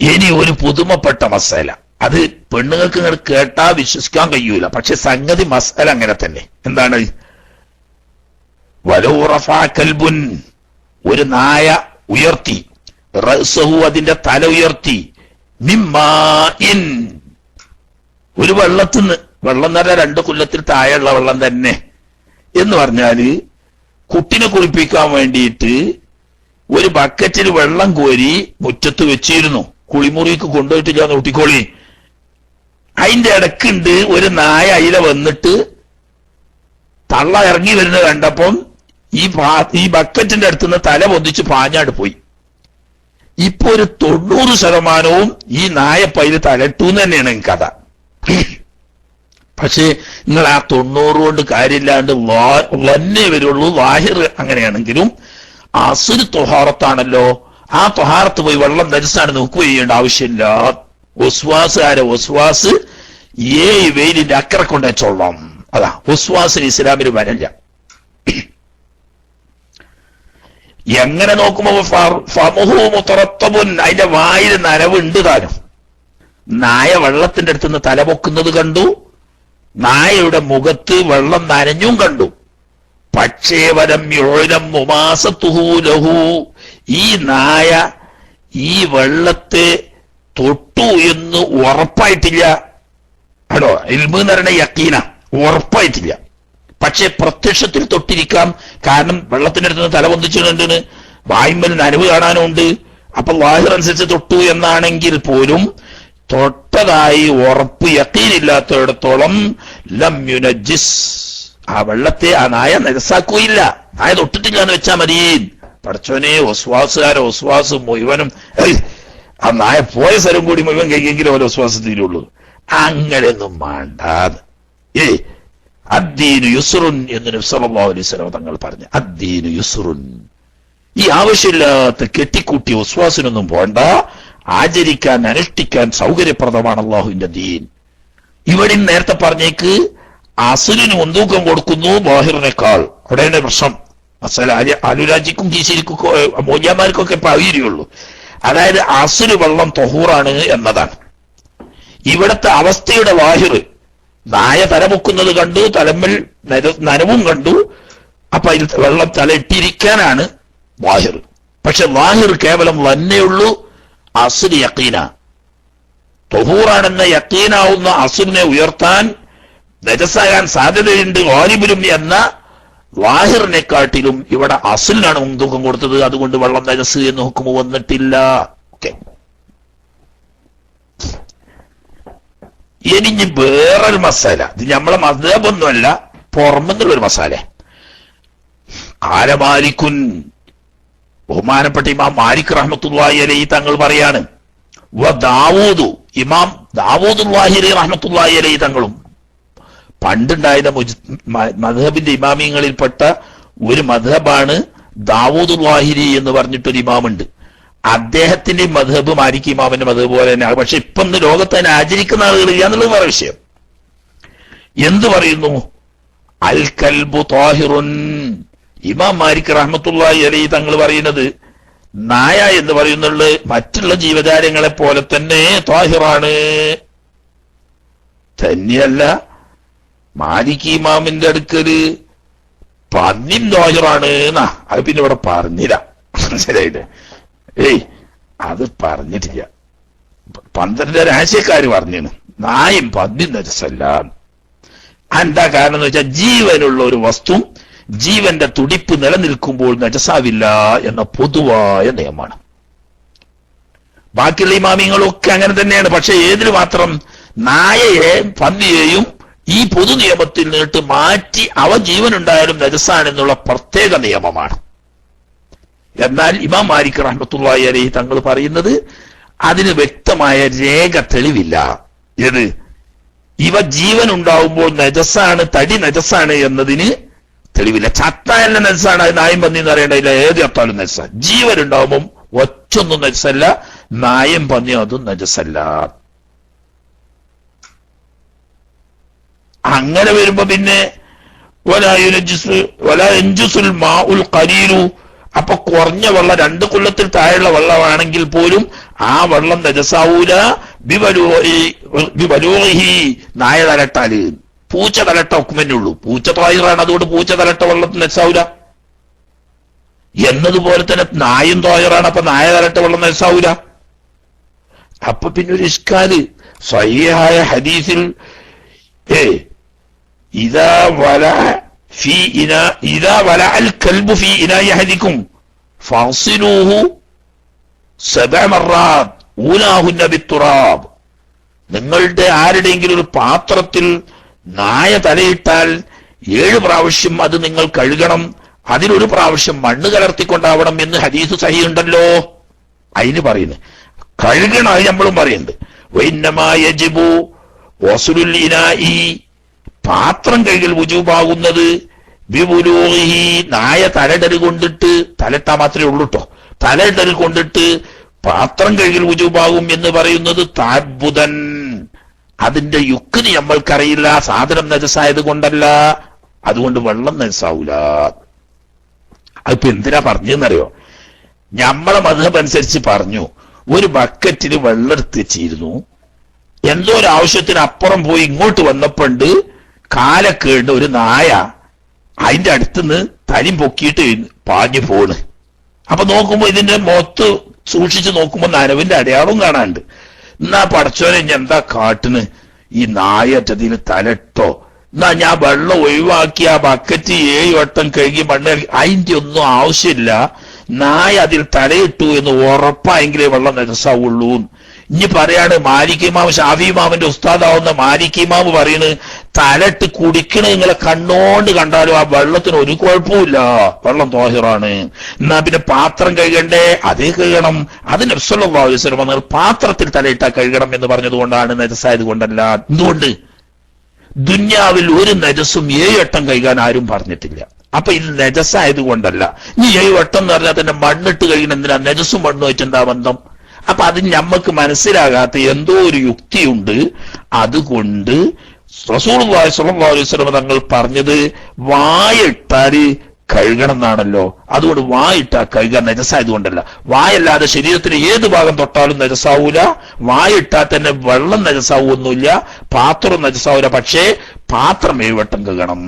ഇനി ഒരു പുതുമപ്പെട്ട മസാല. അത് പെണ്ണുങ്ങൾക്ക് കേട്ടാ വിശ്വസിക്കാൻ കഴിയൂല. പക്ഷെ സംഗതി മസാല അങ്ങനെ തന്നെ. എന്താണ്? വലൂറഫാ കൽബുൻ. ഒരു നായ ഉയർത്തി. റസഹു അതിന്റെ തല ഉയർത്തി. ഒരു ഒരു വെള്ളത്തിന്ന് വെള്ളം നിറ രണ്ട് കൊല്ലത്തിൽ താഴെയുള്ള വെള്ളം തന്നെ. എന്ന് പറഞ്ഞാൽ കുട്ടിനെ കുളിപ്പിക്കാൻ വേണ്ടിയിട്ട് ഒരു ബക്കറ്റിൽ വെള്ളം കോരി മുറ്റത്ത് വെച്ചിരുന്നു. കുളിമുറിക്ക് കൊണ്ടുപോയിട്ടില്ല ഊട്ടിക്കോളി അതിന്റെ ഇടക്കുണ്ട് ഒരു നായ അയില വന്നിട്ട് തള്ള ഇറങ്ങി വരുന്ന കണ്ടപ്പം ഈ ഈ ബക്കറ്റിന്റെ അടുത്തുനിന്ന് തല പൊന്തിച്ച് പാഞ്ഞാട് പോയി. ഇപ്പൊ ഒരു തൊണ്ണൂറ് ശതമാനവും ഈ നായപ്പയിൽ തലട്ടു തന്നെയാണ് കഥ. പക്ഷേ നിങ്ങൾ ആ തൊണ്ണൂറ് കൊണ്ട് കാര്യമില്ലാണ്ട് വന്നേ വരുള്ളൂ. വാഹിർ അങ്ങനെയാണെങ്കിലും അസുര് തൊഹാറത്താണല്ലോ ആ തൊഹാറത്ത് പോയി വെള്ളം ധരിച്ചാണ് നോക്കുക ചെയ്യേണ്ട ആവശ്യമില്ല. ഒസ്വാസ് ആര ഒസ്വാസ് ഏ വെയിലിന്റെ അക്കറ കൊണ്ടേ ചൊല്ലാം അതാ ഒസ്വാസിന് ഇസ്ലാമിന് വരല്ല. എങ്ങനെ നോക്കുമ്പോ അതിന്റെ വായിൽ നനവുണ്ട് താനും. നായ വെള്ളത്തിന്റെ അടുത്തുനിന്ന് തലപൊക്കുന്നത് കണ്ടു. നായയുടെ മുഖത്ത് വെള്ളം നനഞ്ഞും കണ്ടു. പക്ഷേ ഈ നായ ഈ വെള്ളത്തെ തൊട്ടു എന്ന് ഉറപ്പായിട്ടില്ല. ആണോ ഇൽമു എന്ന് യക്കീന ഉറപ്പായിട്ടില്ല. പക്ഷെ പ്രത്യക്ഷത്തിൽ തൊട്ടിരിക്കാം. കാരണം വെള്ളത്തിനടുത്ത് തല പൊന്തിച്ചിട്ടുണ്ട് വായ്മൽ നനവ് കാണാനുണ്ട്. അപ്പൊ വാഹിർ അനുസരിച്ച് തൊട്ടു എന്നാണെങ്കിൽ പോലും തൊട്ടതായി ഉറപ്പ് യക്കീനില്ലാത്തയിടത്തോളം ലം യുനജിസ് ആ വെള്ളത്തെ ആ നായ നിരസാക്കുകയില്ല. നായ തൊട്ടിട്ടില്ല എന്ന് വെച്ചാ മതി. പഠിച്ചോനെ ഒസ്വാസുകാരോ ഒസ്വാസ് മുഴുവനും. ആ നായ പോയ സ്ഥലം കൂടി മുഴുവൻ കഴിയെങ്കിലും ഓരോ ഒസ്വാസം തീരുള്ളൂ. അങ്ങനെയൊന്നും വേണ്ടാത് ഏ അദ്ദീനു യുസുറുൻ എന്ന് നബി സല്ലല്ലാഹു അലൈഹി വസല്ലം തങ്ങൾ പറഞ്ഞു. അദ്ദീനു യുസുറുൻ. ഈ ആവശ്യമില്ലാത്ത കെട്ടിക്കൂട്ടി വിശ്വാസിനൊന്നും പോണ്ട. ആചരിക്കാൻ അനുഷ്ഠിക്കാൻ സൗകര്യപ്രദമാണ് അള്ളാഹുവിന്റെ ദീൻ. ഇവിടെ നേരത്തെ പറഞ്ഞേക്ക് അസുലിന് മുൻതൂക്കം കൊടുക്കുന്നു ബാഹിറിനേക്കാൾ അവിടെയാണ് പ്രശ്നം. അസല അനുരാജിക്കും കീശിരിക്കും മോജാമാർക്കൊക്കെ ഇപ്പൊ അറിയുള്ളൂ അതായത് അസുൽ വെള്ളം തൊഹൂറാണ് എന്നതാണ്. ഇവിടത്തെ അവസ്ഥയുടെ വാഹിർ നായ തലമുക്കുന്നത് കണ്ടു തലമ്മൽ നനവും കണ്ടു അപ്പൊ അതിൽ വെള്ളം തലയിട്ടിരിക്കാനാണ് വാഹിർ പക്ഷെ വാഹിർ കേവലം വന്നേയുള്ളൂ അസുൽ യക്കീന. തൊഹൂറാണെന്ന യക്കീനാവുന്ന അസുലിനെ ഉയർത്താൻ നജസാകാൻ സാധ്യതയുണ്ട്. വാലിബിലും എന്ന വാഹിറിനെക്കാട്ടിലും ഇവിടെ അസുലിനാണ് മുൻതൂക്കം കൊടുത്തത്. അതുകൊണ്ട് വെള്ളം നജസ് എന്ന് ഹുക്കുമ വന്നിട്ടില്ല. ഓക്കെ. ഇനി വേറൊരു മസാല. ഇത് നമ്മളെ മതബൊന്നുമല്ല പുറമെന്നുള്ള ഒരു മസാല. ആരമാലിക്കുൻ. ബഹുമാനപ്പെട്ട ഇമാം മാലിക് റഹ്മത്തുള്ളാഹി അലൈഹി തങ്ങൾ പറയാണ് വ ഇമാം ദാവൂദുല്ലാഹിരി റഹ്മത്തുള്ളാഹി അലൈഹി തങ്ങളും പണ്ടുണ്ടായിരുന്ന മുജ് മ- മദ്ഹബിന്റെ ഇമാമിയങ്ങളിൽപ്പെട്ട ഒരു മധബാണ് ദാവൂദ് വാഹിരി എന്ന് പറഞ്ഞിട്ടൊരു ഇമാമുണ്ട്. അദ്ദേഹത്തിന്റെ മധബ് മാലിക് ഇമാമിന്റെ മധബ് പോലെ തന്നെയാണ്. പക്ഷെ ഇപ്പം ഇന്ന് ലോകത്ത് തന്നെ ആചരിക്കുന്ന ആളുകളില്ല എന്നുള്ളത് വേറെ വിഷയം. എന്തു പറയുന്നു? അൽ കൽബു താഹിറുൻ ഇമാം മാലിക് റഹ്മത്തുള്ളി അലി തങ്ങൾ പറയുന്നത് നായ എന്ന് പറയുന്നുള്ളത് മറ്റുള്ള ജീവജാലങ്ങളെ പോലെ തന്നെ താഹിറാണ് തന്നെയല്ല മാലിക് ഇമാമിന്റെ അടുക്കൽ പന്നിം താഹിറാണ് എന്നാ അത് പിന്നെ ഇവിടെ പറഞ്ഞില്ല. മനസ്സിലായില്ലേ? ഏയ് അത് പറഞ്ഞിട്ടില്ല. പന്ത്രണ്ട് രാശിക്കാര് പറഞ്ഞു നായും പന്നി നരസല്ല എന്താ കാരണം എന്ന് വെച്ചാൽ ജീവനുള്ള ഒരു വസ്തു ജീവന്റെ തുടിപ്പ് നിലനിൽക്കുമ്പോൾ നജസാവില്ല എന്ന പൊതുവായ നിയമമാണ്. ബാക്കിയുള്ള ഇമാമിങ്ങളൊക്കെ അങ്ങനെ തന്നെയാണ്. പക്ഷെ ഏതിന് മാത്രം നായയെ പന്നിയെയും ഈ പൊതു നിയമത്തിൽ നിന്നിട്ട് മാറ്റി അവ ജീവനുണ്ടായാലും നജസാണെന്നുള്ള പ്രത്യേക നിയമമാണ്. എന്നാൽ ഇമാം മാലിക് റഹ്മത്തുള്ളാഹി അലി തങ്ങൾ പറയുന്നത് അതിന് വ്യക്തമായ രേഖ തെളിവില്ല. ഏത് ഇവ ജീവൻ ഉണ്ടാവുമ്പോൾ നജസാണ് തടി നജസാണ് എന്നതിന് തെളിവില്ല. ചത്തായല്ല നജസാണ് അത് നായം പന്നി എന്ന് അറിയേണ്ടതില്ല ഏത് ചത്താലും നജസ. ജീവൻ ഉണ്ടാവുമ്പോൾ ഒറ്റൊന്നും നജസല്ല നായം പന്നി അതും നജസല്ല. അങ്ങനെ വരുമ്പോ പിന്നെ അപ്പൊ കുറഞ്ഞ വെള്ളം രണ്ട് കൊല്ലത്തിൽ താഴെയുള്ള വെള്ളമാണെങ്കിൽ പോലും ആ വെള്ളം നജസാവൂല ബിബലൂഹി നായ തലട്ടാൽ. പൂച്ച തലട്ട ഒക്കുമെന്നുള്ളൂ പൂച്ച തോയറാണ്. അതുകൊണ്ട് പൂച്ച തലട്ട വെള്ളത്തിൽ നജസാവൂല എന്നതുപോലെ തന്നെ നായും തോയറാണ്. അപ്പൊ നായ തലട്ട വെള്ളം നജസാവൂല അപ്പൊ പിന്നെ ഒരു ഇഷ്കാൽ. സ്വയ്യായ ഹദീസിൽ ഏ വല വല അൽ നിങ്ങളുടെ ആരുടെയെങ്കിലും ഒരു പാത്രത്തിൽ നായ തലയിട്ടാൽ ഏഴ് പ്രാവശ്യം അത് നിങ്ങൾ കഴുകണം. അതിലൊരു പ്രാവശ്യം മണ്ണ് കലർത്തിക്കൊണ്ടാവണം എന്ന് ഹദീസ് സഹിയുണ്ടല്ലോ. അതിന് പറയുന്നത് കഴുകണം അത് നമ്മളും പറയുന്നുണ്ട്. പാത്രം കഴുകൽ വുജൂബാകുന്നത്. വിപുരോഹി നായ തലടൽ കൊണ്ടിട്ട് തലട്ടാ മാത്രമേ ഉള്ളൂ കേട്ടോ കൊണ്ടിട്ട് പാത്രം കഴുകൽ വുജൂബാകും എന്ന് പറയുന്നത് താത്ഭുതൻ അതിന്റെ യുക്തി നമ്മൾക്കറിയില്ല. സാധനം നജസായത് കൊണ്ടല്ല. അതുകൊണ്ട് വെള്ളം നജസാവൂല. അതിപ്പോ എന്തിനാ പറഞ്ഞെന്നറിയോ ഞമ്മളെ മധുഹബ് അനുസരിച്ച് പറഞ്ഞു. ഒരു ബക്കറ്റിൽ വെള്ളം എടുത്ത് വെച്ചിരുന്നു. എന്തോ ഒരു ആവശ്യത്തിന് അപ്പുറം പോയി ഇങ്ങോട്ട് വന്നപ്പോണ്ട് കാലക്കേണ്ട് ഒരു നായ അതിന്റെ അടുത്തുനിന്ന് തരിം പൊക്കിയിട്ട് പാഞ്ഞു പോണ്. അപ്പൊ നോക്കുമ്പോ ഇതിന്റെ മൊത്ത് സൂക്ഷിച്ച് നോക്കുമ്പോ നനവിന്റെ അടയാളവും കാണാനുണ്ട്. എന്നാ പടച്ചോനെ ഇനി എന്താ കാട്ടിന്? ഈ നായറ്റതിൽ തലട്ടോ. എന്നാ ഞാൻ വെള്ളം ഒഴിവാക്കി ആ ബക്കറ്റ് ഏഴ് വട്ടം കഴുകി മണ്ണ് അതിന്റെ ഒന്നും ആവശ്യമില്ല. നായ അതിൽ തലയിട്ടു എന്ന് ഉറപ്പായെങ്കിലേ വെള്ളം നിരസാവുള്ളൂ ഇനി പറയാണ് മാലിക്കിമാവ് ഷാഫിമാവിന്റെ ഉസ്താദാവുന്ന മാലിക്കിമാവ് പറയണ് തലട്ട് കുടിക്കണ നിങ്ങളെ കണ്ണോണ്ട് കണ്ടാലും ആ വെള്ളത്തിന് ഒരു കുഴപ്പമില്ല വെള്ളം തോഹിറാണ്. എന്നാ പിന്നെ പാത്രം കഴുകണ്ടേ? അതേ കഴുകണം. അത് നബ്സല്ലാസ്ലം വന്നാൽ പാത്രത്തിൽ തലയിട്ടാ കഴുകണം എന്ന് പറഞ്ഞതുകൊണ്ടാണ് നജസായത് കൊണ്ടല്ല. എന്തുകൊണ്ട്? ദുന്യാവിൽ ഒരു നജസും ഏഴ് വട്ടം കഴുകാൻ ആരും പറഞ്ഞിട്ടില്ല. അപ്പൊ ഇത് നജസായത് കൊണ്ടല്ല. ഇനി ഏഴ് വട്ടം എന്ന് പറഞ്ഞാൽ തന്നെ മണ്ണിട്ട് കഴിയണം എന്തിനാ? നജസും മണ്ണുമായിട്ട് എന്താ ബന്ധം? അപ്പൊ അത് ഞമ്മക്ക് മനസ്സിലാകാത്ത എന്തോ ഒരു യുക്തിയുണ്ട്. അതുകൊണ്ട് റസൂൾ സ്വലം തങ്ങൾ പറഞ്ഞത് വായിട്ടാൽ കഴുകണം എന്നാണല്ലോ അതുകൊണ്ട് വായിട്ടാ കഴുകാൻ നജസായത് കൊണ്ടല്ല വായല്ലാതെ ശരീരത്തിന് ഏത് ഭാഗം തൊട്ടാലും നജസാവൂല. വായിട്ടാൽ തന്നെ വെള്ളം നജസാവൊന്നുമില്ല. പാത്രം നജസാവൂല. പക്ഷേ പാത്രം ഏഴുവട്ടം കഴുകണം.